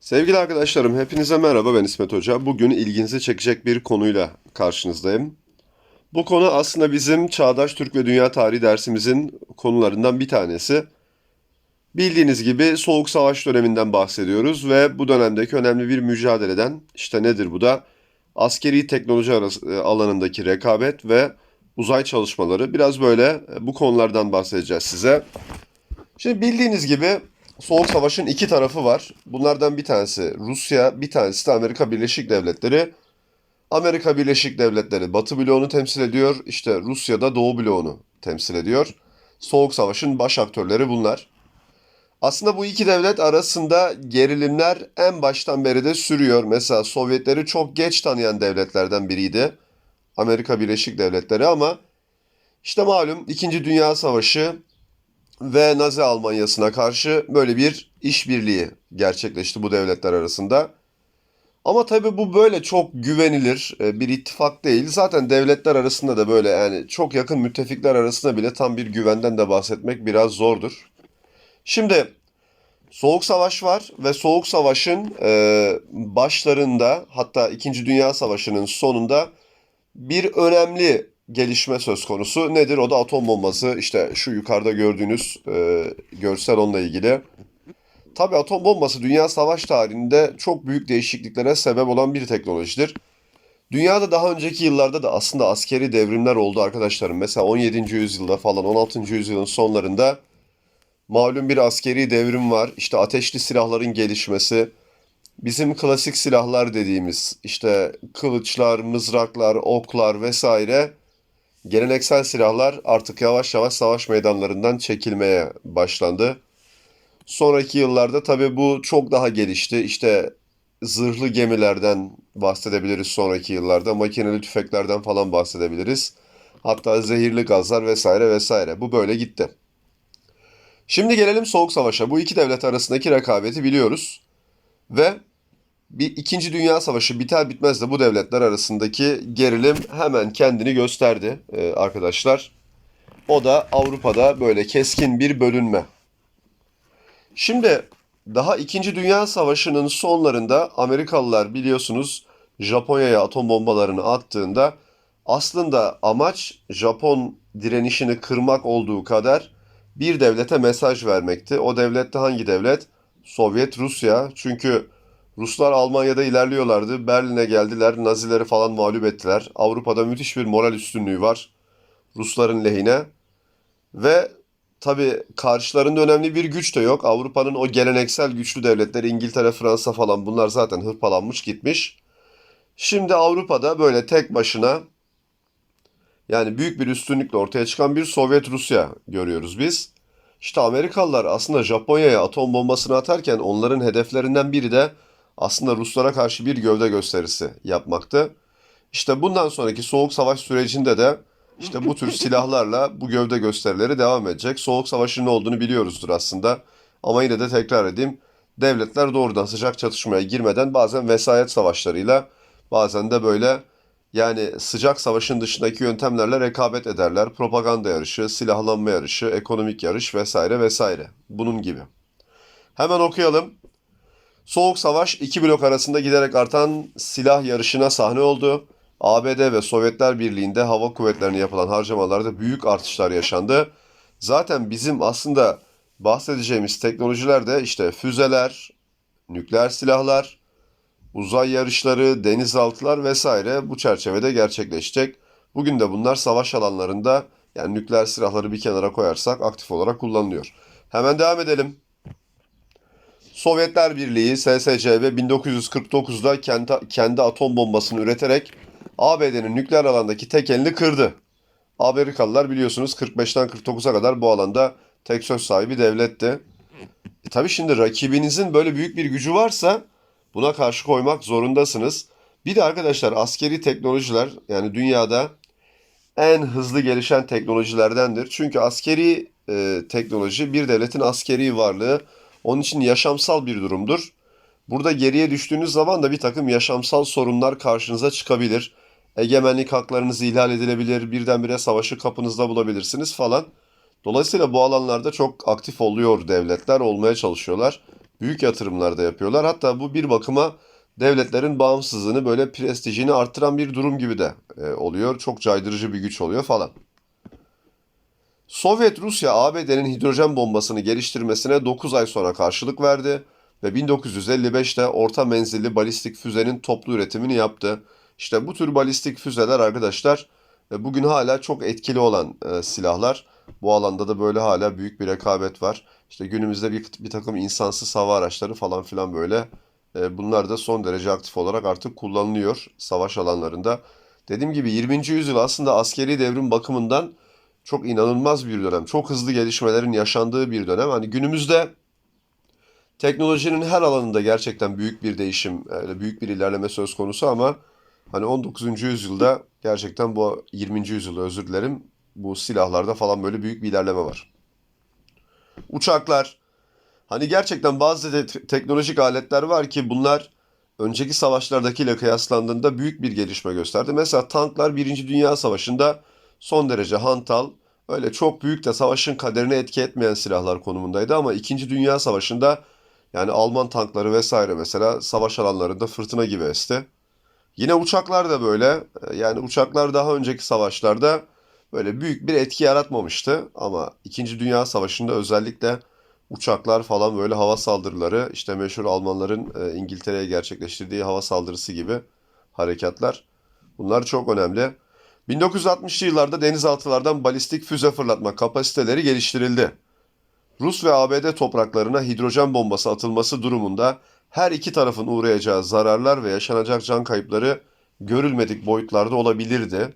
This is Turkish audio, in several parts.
Sevgili arkadaşlarım, hepinize merhaba. Ben İsmet Hoca. Bugün ilginizi çekecek bir konuyla karşınızdayım. Bu konu aslında bizim Çağdaş Türk ve Dünya Tarihi dersimizin konularından bir tanesi. Bildiğiniz gibi Soğuk Savaş döneminden bahsediyoruz ve bu dönemdeki önemli bir mücadeleden, işte nedir bu da? Askeri teknoloji e, alanındaki rekabet ve uzay çalışmaları. Biraz böyle e, bu konulardan bahsedeceğiz size. Şimdi bildiğiniz gibi Soğuk Savaş'ın iki tarafı var. Bunlardan bir tanesi Rusya, bir tanesi de Amerika Birleşik Devletleri. Amerika Birleşik Devletleri Batı bloğunu temsil ediyor. İşte Rusya da Doğu bloğunu temsil ediyor. Soğuk Savaş'ın baş aktörleri bunlar. Aslında bu iki devlet arasında gerilimler en baştan beri de sürüyor. Mesela Sovyetleri çok geç tanıyan devletlerden biriydi. Amerika Birleşik Devletleri ama işte malum İkinci Dünya Savaşı ve Nazi Almanyası'na karşı böyle bir işbirliği gerçekleşti bu devletler arasında. Ama tabii bu böyle çok güvenilir e, bir ittifak değil. Zaten devletler arasında da böyle yani çok yakın müttefikler arasında bile tam bir güvenden de bahsetmek biraz zordur. Şimdi Soğuk Savaş var ve Soğuk Savaş'ın e, başlarında hatta İkinci Dünya Savaşı'nın sonunda bir önemli gelişme söz konusu. Nedir? O da atom bombası. İşte şu yukarıda gördüğünüz e, görsel onunla ilgili. Tabii atom bombası dünya savaş tarihinde çok büyük değişikliklere sebep olan bir teknolojidir. Dünyada daha önceki yıllarda da aslında askeri devrimler oldu arkadaşlarım. Mesela 17. yüzyılda falan 16. yüzyılın sonlarında malum bir askeri devrim var. İşte ateşli silahların gelişmesi, bizim klasik silahlar dediğimiz işte kılıçlar, mızraklar, oklar vesaire geleneksel silahlar artık yavaş yavaş savaş meydanlarından çekilmeye başlandı. Sonraki yıllarda tabii bu çok daha gelişti. İşte zırhlı gemilerden bahsedebiliriz sonraki yıllarda. Makineli tüfeklerden falan bahsedebiliriz. Hatta zehirli gazlar vesaire vesaire. Bu böyle gitti. Şimdi gelelim Soğuk Savaş'a. Bu iki devlet arasındaki rekabeti biliyoruz. Ve bir İkinci Dünya Savaşı biter bitmez de bu devletler arasındaki gerilim hemen kendini gösterdi e, arkadaşlar. O da Avrupa'da böyle keskin bir bölünme. Şimdi daha İkinci Dünya Savaşı'nın sonlarında Amerikalılar biliyorsunuz Japonya'ya atom bombalarını attığında aslında amaç Japon direnişini kırmak olduğu kadar bir devlete mesaj vermekti. O devlet de hangi devlet? Sovyet Rusya. Çünkü Ruslar Almanya'da ilerliyorlardı. Berlin'e geldiler. Nazileri falan mağlup ettiler. Avrupa'da müthiş bir moral üstünlüğü var. Rusların lehine. Ve tabii karşılarında önemli bir güç de yok. Avrupa'nın o geleneksel güçlü devletleri İngiltere, Fransa falan bunlar zaten hırpalanmış gitmiş. Şimdi Avrupa'da böyle tek başına yani büyük bir üstünlükle ortaya çıkan bir Sovyet Rusya görüyoruz biz. İşte Amerikalılar aslında Japonya'ya atom bombasını atarken onların hedeflerinden biri de aslında Ruslara karşı bir gövde gösterisi yapmaktı. İşte bundan sonraki Soğuk Savaş sürecinde de işte bu tür silahlarla bu gövde gösterileri devam edecek. Soğuk Savaş'ın ne olduğunu biliyoruzdur aslında. Ama yine de tekrar edeyim. Devletler doğrudan sıcak çatışmaya girmeden bazen vesayet savaşlarıyla bazen de böyle yani sıcak savaşın dışındaki yöntemlerle rekabet ederler. Propaganda yarışı, silahlanma yarışı, ekonomik yarış vesaire vesaire. Bunun gibi. Hemen okuyalım. Soğuk Savaş iki blok arasında giderek artan silah yarışına sahne oldu. ABD ve Sovyetler Birliği'nde hava kuvvetlerine yapılan harcamalarda büyük artışlar yaşandı. Zaten bizim aslında bahsedeceğimiz teknolojiler de işte füzeler, nükleer silahlar, uzay yarışları, denizaltılar vesaire bu çerçevede gerçekleşecek. Bugün de bunlar savaş alanlarında yani nükleer silahları bir kenara koyarsak aktif olarak kullanılıyor. Hemen devam edelim. Sovyetler Birliği SSCB 1949'da kendi, kendi atom bombasını üreterek ABD'nin nükleer alandaki tek elini kırdı. Amerikalılar biliyorsunuz 45'ten 49'a kadar bu alanda tek söz sahibi devletti. E tabii şimdi rakibinizin böyle büyük bir gücü varsa buna karşı koymak zorundasınız. Bir de arkadaşlar askeri teknolojiler yani dünyada en hızlı gelişen teknolojilerdendir. Çünkü askeri e, teknoloji bir devletin askeri varlığı onun için yaşamsal bir durumdur. Burada geriye düştüğünüz zaman da bir takım yaşamsal sorunlar karşınıza çıkabilir. Egemenlik haklarınız ihlal edilebilir, birdenbire savaşı kapınızda bulabilirsiniz falan. Dolayısıyla bu alanlarda çok aktif oluyor devletler, olmaya çalışıyorlar. büyük yatırımlar da yapıyorlar. Hatta bu bir bakıma devletlerin bağımsızlığını böyle prestijini arttıran bir durum gibi de e, oluyor. Çok caydırıcı bir güç oluyor falan. Sovyet Rusya ABD'nin hidrojen bombasını geliştirmesine 9 ay sonra karşılık verdi ve 1955'te orta menzilli balistik füzenin toplu üretimini yaptı. İşte bu tür balistik füzeler arkadaşlar e, bugün hala çok etkili olan e, silahlar. Bu alanda da böyle hala büyük bir rekabet var. İşte günümüzde bir, bir takım insansız hava araçları falan filan böyle e, bunlar da son derece aktif olarak artık kullanılıyor savaş alanlarında. Dediğim gibi 20. yüzyıl aslında askeri devrim bakımından çok inanılmaz bir dönem. Çok hızlı gelişmelerin yaşandığı bir dönem. Hani günümüzde teknolojinin her alanında gerçekten büyük bir değişim, öyle büyük bir ilerleme söz konusu ama hani 19. yüzyılda gerçekten bu 20. yüzyılda özür dilerim bu silahlarda falan böyle büyük bir ilerleme var. Uçaklar, hani gerçekten bazı de te- teknolojik aletler var ki bunlar önceki savaşlardakiyle kıyaslandığında büyük bir gelişme gösterdi. Mesela tanklar Birinci Dünya Savaşı'nda son derece hantal, öyle çok büyük de savaşın kaderine etki etmeyen silahlar konumundaydı ama İkinci Dünya Savaşı'nda yani Alman tankları vesaire mesela savaş alanlarında fırtına gibi esti. Yine uçaklar da böyle. E, Yani uçaklar daha önceki savaşlarda böyle büyük bir etki yaratmamıştı. Ama İkinci Dünya Savaşı'nda özellikle uçaklar falan böyle hava saldırıları, işte meşhur Almanların e, İngiltere'ye gerçekleştirdiği hava saldırısı gibi harekatlar. Bunlar çok önemli. 1960'lı yıllarda denizaltılardan balistik füze fırlatma kapasiteleri geliştirildi. Rus ve ABD topraklarına hidrojen bombası atılması durumunda her iki tarafın uğrayacağı zararlar ve yaşanacak can kayıpları görülmedik boyutlarda olabilirdi.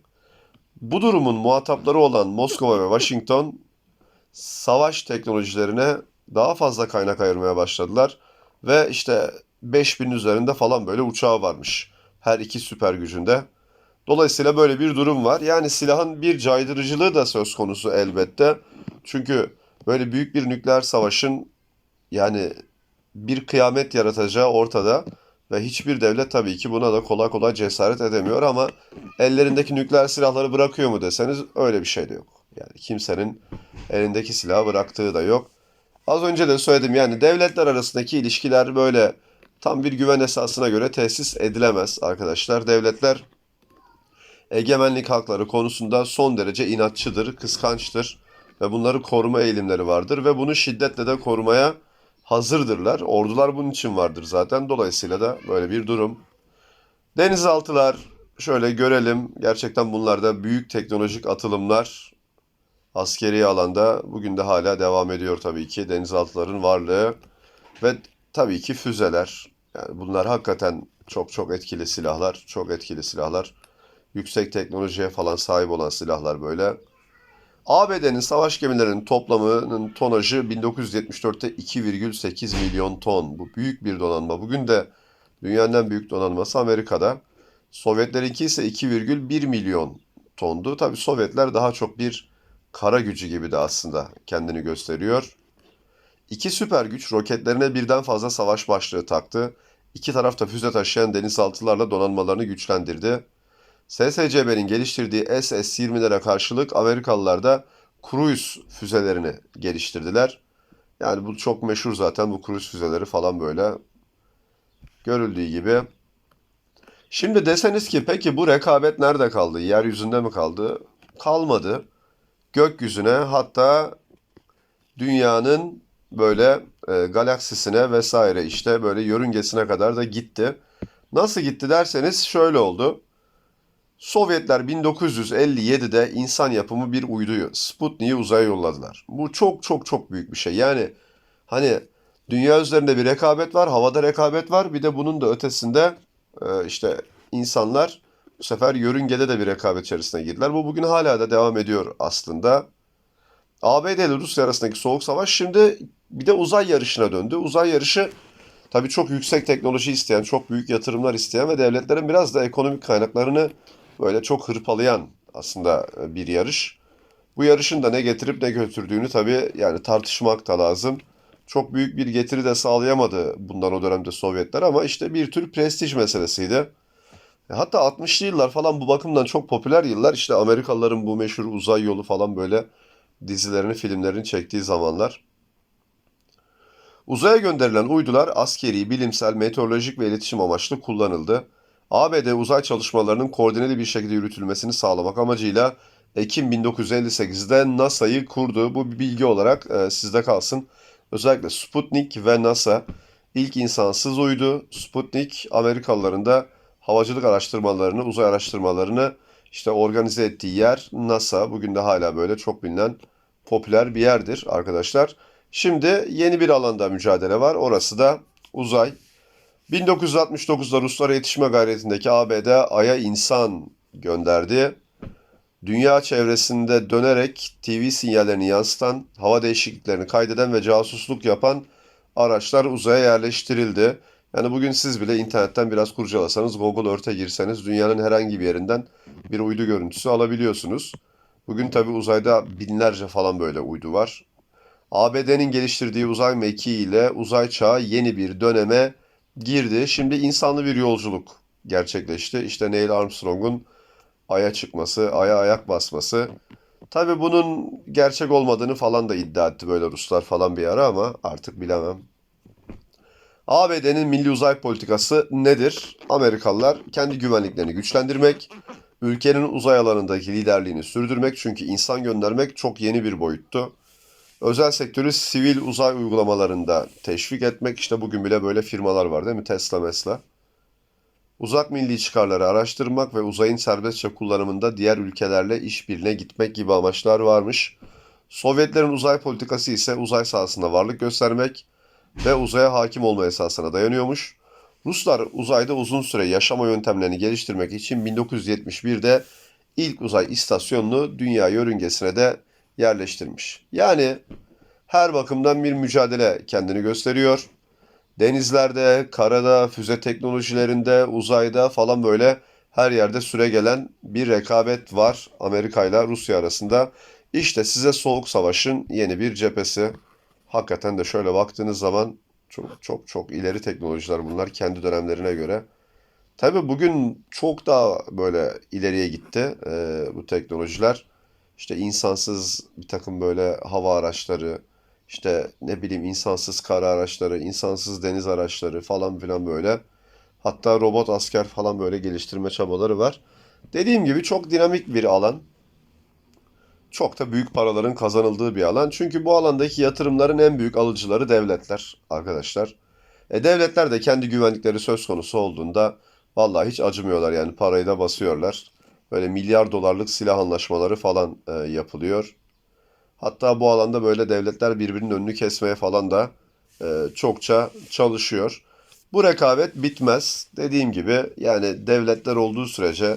Bu durumun muhatapları olan Moskova ve Washington savaş teknolojilerine daha fazla kaynak ayırmaya başladılar ve işte 5000 üzerinde falan böyle uçağı varmış her iki süper gücünde. Dolayısıyla böyle bir durum var. Yani silahın bir caydırıcılığı da söz konusu elbette. Çünkü böyle büyük bir nükleer savaşın yani bir kıyamet yaratacağı ortada ve hiçbir devlet tabii ki buna da kolay kolay cesaret edemiyor ama ellerindeki nükleer silahları bırakıyor mu deseniz öyle bir şey de yok. Yani kimsenin elindeki silahı bıraktığı da yok. Az önce de söyledim yani devletler arasındaki ilişkiler böyle tam bir güven esasına göre tesis edilemez arkadaşlar. Devletler egemenlik hakları konusunda son derece inatçıdır, kıskançtır ve bunları koruma eğilimleri vardır ve bunu şiddetle de korumaya hazırdırlar. Ordular bunun için vardır zaten. Dolayısıyla da böyle bir durum. Denizaltılar şöyle görelim. Gerçekten bunlar da büyük teknolojik atılımlar askeri alanda bugün de hala devam ediyor tabii ki denizaltıların varlığı ve tabii ki füzeler. Yani bunlar hakikaten çok çok etkili silahlar, çok etkili silahlar. Yüksek teknolojiye falan sahip olan silahlar böyle. ABD'nin savaş gemilerinin toplamının tonajı 1974'te 2,8 milyon ton. Bu büyük bir donanma. Bugün de dünyanın en büyük donanması Amerika'da. Sovyetlerinki ise 2,1 milyon tondu. Tabii Sovyetler daha çok bir kara gücü gibi de aslında kendini gösteriyor. İki süper güç roketlerine birden fazla savaş başlığı taktı. İki taraf da füze taşıyan denizaltılarla donanmalarını güçlendirdi. SSCB'nin geliştirdiği SS-20'lere karşılık Amerikalılar da cruise füzelerini geliştirdiler. Yani bu çok meşhur zaten bu cruise füzeleri falan böyle görüldüğü gibi. Şimdi deseniz ki peki bu rekabet nerede kaldı? Yeryüzünde mi kaldı? Kalmadı. Gökyüzüne hatta dünyanın böyle e, galaksisine vesaire işte böyle yörüngesine kadar da gitti. Nasıl gitti derseniz şöyle oldu. Sovyetler 1957'de insan yapımı bir uyduyu Sputnik'i uzaya yolladılar. Bu çok çok çok büyük bir şey. Yani hani dünya üzerinde bir rekabet var, havada rekabet var. Bir de bunun da ötesinde e, işte insanlar bu sefer yörüngede de bir rekabet içerisine girdiler. Bu bugün hala da devam ediyor aslında. ABD ile Rusya arasındaki soğuk savaş şimdi bir de uzay yarışına döndü. Uzay yarışı tabii çok yüksek teknoloji isteyen, çok büyük yatırımlar isteyen ve devletlerin biraz da ekonomik kaynaklarını böyle çok hırpalayan aslında bir yarış. Bu yarışın da ne getirip ne götürdüğünü tabii yani tartışmak da lazım. Çok büyük bir getiri de sağlayamadı bundan o dönemde Sovyetler ama işte bir tür prestij meselesiydi. E, Hatta 60'lı yıllar falan bu bakımdan çok popüler yıllar. İşte Amerikalıların bu meşhur uzay yolu falan böyle dizilerini, filmlerini çektiği zamanlar. Uzaya gönderilen uydular askeri, bilimsel, meteorolojik ve iletişim amaçlı kullanıldı. ABD uzay çalışmalarının koordineli bir şekilde yürütülmesini sağlamak amacıyla Ekim 1958'de NASA'yı kurdu. Bu bir bilgi olarak e, sizde kalsın. Özellikle Sputnik ve NASA ilk insansız uydu. Sputnik Amerikalıların da havacılık araştırmalarını, uzay araştırmalarını işte organize ettiği yer NASA. Bugün de hala böyle çok bilinen popüler bir yerdir arkadaşlar. Şimdi yeni bir alanda mücadele var. Orası da uzay. 1969'da Ruslara yetişme gayretindeki ABD Ay'a insan gönderdi. Dünya çevresinde dönerek TV sinyallerini yansıtan, hava değişikliklerini kaydeden ve casusluk yapan araçlar uzaya yerleştirildi. Yani bugün siz bile internetten biraz kurcalasanız, Google Earth'e girseniz dünyanın herhangi bir yerinden bir uydu görüntüsü alabiliyorsunuz. Bugün tabi uzayda binlerce falan böyle uydu var. ABD'nin geliştirdiği uzay mekiği ile uzay çağı yeni bir döneme girdi. Şimdi insanlı bir yolculuk gerçekleşti. İşte Neil Armstrong'un Ay'a çıkması, Ay'a ayak basması. Tabii bunun gerçek olmadığını falan da iddia etti böyle Ruslar falan bir ara ama artık bilemem. ABD'nin milli uzay politikası nedir? Amerikalılar kendi güvenliklerini güçlendirmek, ülkenin uzay alanındaki liderliğini sürdürmek çünkü insan göndermek çok yeni bir boyuttu. Özel sektörü sivil uzay uygulamalarında teşvik etmek işte bugün bile böyle firmalar var değil mi? Tesla, Mesla. Uzak milli çıkarları araştırmak ve uzayın serbestçe kullanımında diğer ülkelerle işbirliğine gitmek gibi amaçlar varmış. Sovyetlerin uzay politikası ise uzay sahasında varlık göstermek ve uzaya hakim olma esasına dayanıyormuş. Ruslar uzayda uzun süre yaşama yöntemlerini geliştirmek için 1971'de ilk uzay istasyonunu dünya yörüngesine de yerleştirmiş. Yani her bakımdan bir mücadele kendini gösteriyor. Denizlerde, karada, füze teknolojilerinde, uzayda falan böyle her yerde süre gelen bir rekabet var Amerika ile Rusya arasında. İşte size Soğuk Savaş'ın yeni bir cephesi. Hakikaten de şöyle baktığınız zaman çok çok çok ileri teknolojiler bunlar kendi dönemlerine göre. Tabii bugün çok daha böyle ileriye gitti e, bu teknolojiler. İşte insansız bir takım böyle hava araçları, işte ne bileyim insansız kara araçları, insansız deniz araçları falan filan böyle. Hatta robot asker falan böyle geliştirme çabaları var. Dediğim gibi çok dinamik bir alan. Çok da büyük paraların kazanıldığı bir alan. Çünkü bu alandaki yatırımların en büyük alıcıları devletler arkadaşlar. E devletler de kendi güvenlikleri söz konusu olduğunda vallahi hiç acımıyorlar yani parayı da basıyorlar. Böyle milyar dolarlık silah anlaşmaları falan e, yapılıyor. Hatta bu alanda böyle devletler birbirinin önünü kesmeye falan da e, çokça çalışıyor. Bu rekabet bitmez. Dediğim gibi yani devletler olduğu sürece,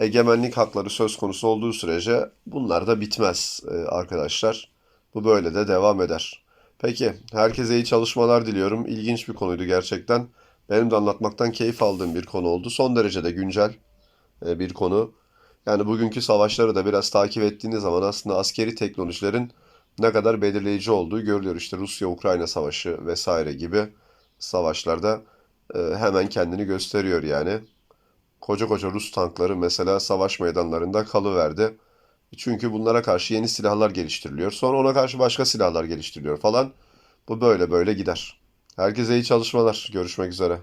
egemenlik hakları söz konusu olduğu sürece bunlar da bitmez e, arkadaşlar. Bu böyle de devam eder. Peki, herkese iyi çalışmalar diliyorum. İlginç bir konuydu gerçekten. Benim de anlatmaktan keyif aldığım bir konu oldu. Son derece de güncel bir konu. Yani bugünkü savaşları da biraz takip ettiğiniz zaman aslında askeri teknolojilerin ne kadar belirleyici olduğu görülüyor. İşte Rusya-Ukrayna savaşı vesaire gibi savaşlarda e, hemen kendini gösteriyor yani. Koca koca Rus tankları mesela savaş meydanlarında kalıverdi. Çünkü bunlara karşı yeni silahlar geliştiriliyor. Sonra ona karşı başka silahlar geliştiriliyor falan. Bu böyle böyle gider. Herkese iyi çalışmalar. Görüşmek üzere.